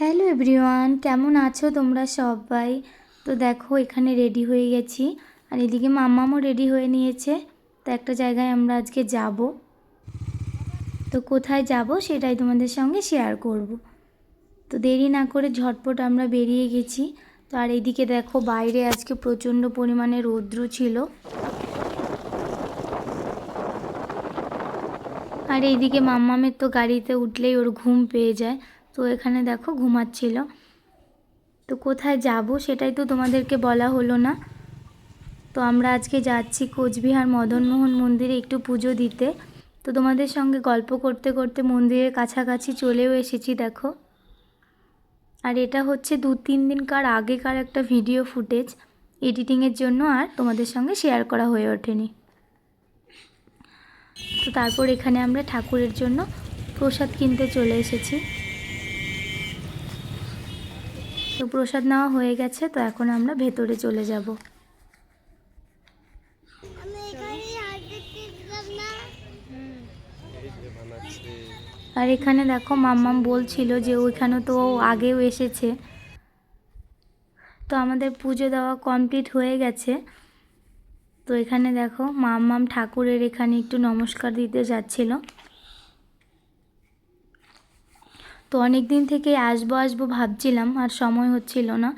Hello everyone, কেমন আছো তোমরা সবাই? তো দেখো, এখানে রেডি হয়ে গেছি। আর এদিকে মাম্মামও রেডি হয়ে নিয়েছে। তো একটা জায়গায় আমরা আজকে যাব। তো কোথায় যাব সেটাই তোমাদের সঙ্গে শেয়ার করব। তো দেরি না করে ঝটপট আমরা বেরিয়ে গেছি। তো আর এইদিকে দেখো, বাইরে আজকে প্রচণ্ড পরিমাণে রৌদ্র ছিল। আর এইদিকে মাম্মামের তো গাড়িতে উঠলেই ওর ঘুম পেয়ে যায়। তো এখানে দেখো ঘুমাচ্ছিল। তো কোথায় যাব সেটাই তো তোমাদেরকে বলা হলো না। তো আমরা আজকে যাচ্ছি কোচবিহার মদনমোহন মন্দিরে একটু পুজো দিতে। তো তোমাদের সঙ্গে গল্প করতে করতে মন্দিরের কাছাকাছি চলেও এসেছি দেখো। আর এটা হচ্ছে দু তিন দিনকার আগেকার একটা ভিডিও ফুটেজ। এডিটিংয়ের জন্য আর তোমাদের সঙ্গে শেয়ার করা হয়ে ওঠেনি। তো তারপর এখানে আমরা ঠাকুরের জন্য প্রসাদ কিনতে চলে এসেছি। তো প্রসাদ নেওয়া হয়ে গেছে তো এখন আমরা ভেতরে চলে যাব। আর এখানে দেখো মাম্মাম বলছিল যে ওইখানে তো ও আগেও এসেছে। তো আমাদের পুজো দেওয়া কমপ্লিট হয়ে গেছে। তো এখানে দেখো মাম্মাম ঠাকুরের এখানে একটু নমস্কার দিতে যাচ্ছিল। তো অনেক দিন থেকে আসব আসব ভাবছিলাম আর সময় হচ্ছিল না।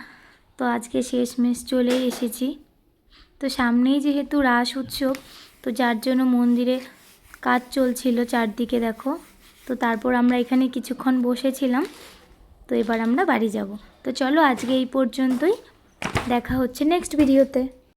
তো আজকে শেষমেশ চলেই এসেছি। তো সামনেই যেহেতু রাস উৎসব, তো যার জন্য মন্দিরে কাজ চলছিল চারদিকে দেখো। তো তারপর আমরা এখানে কিছুক্ষণ বসেছিলাম। তো এবার আমরা বাড়ি যাব। তো চলো আজকে এই পর্যন্তই। দেখা হচ্ছে নেক্সট ভিডিওতে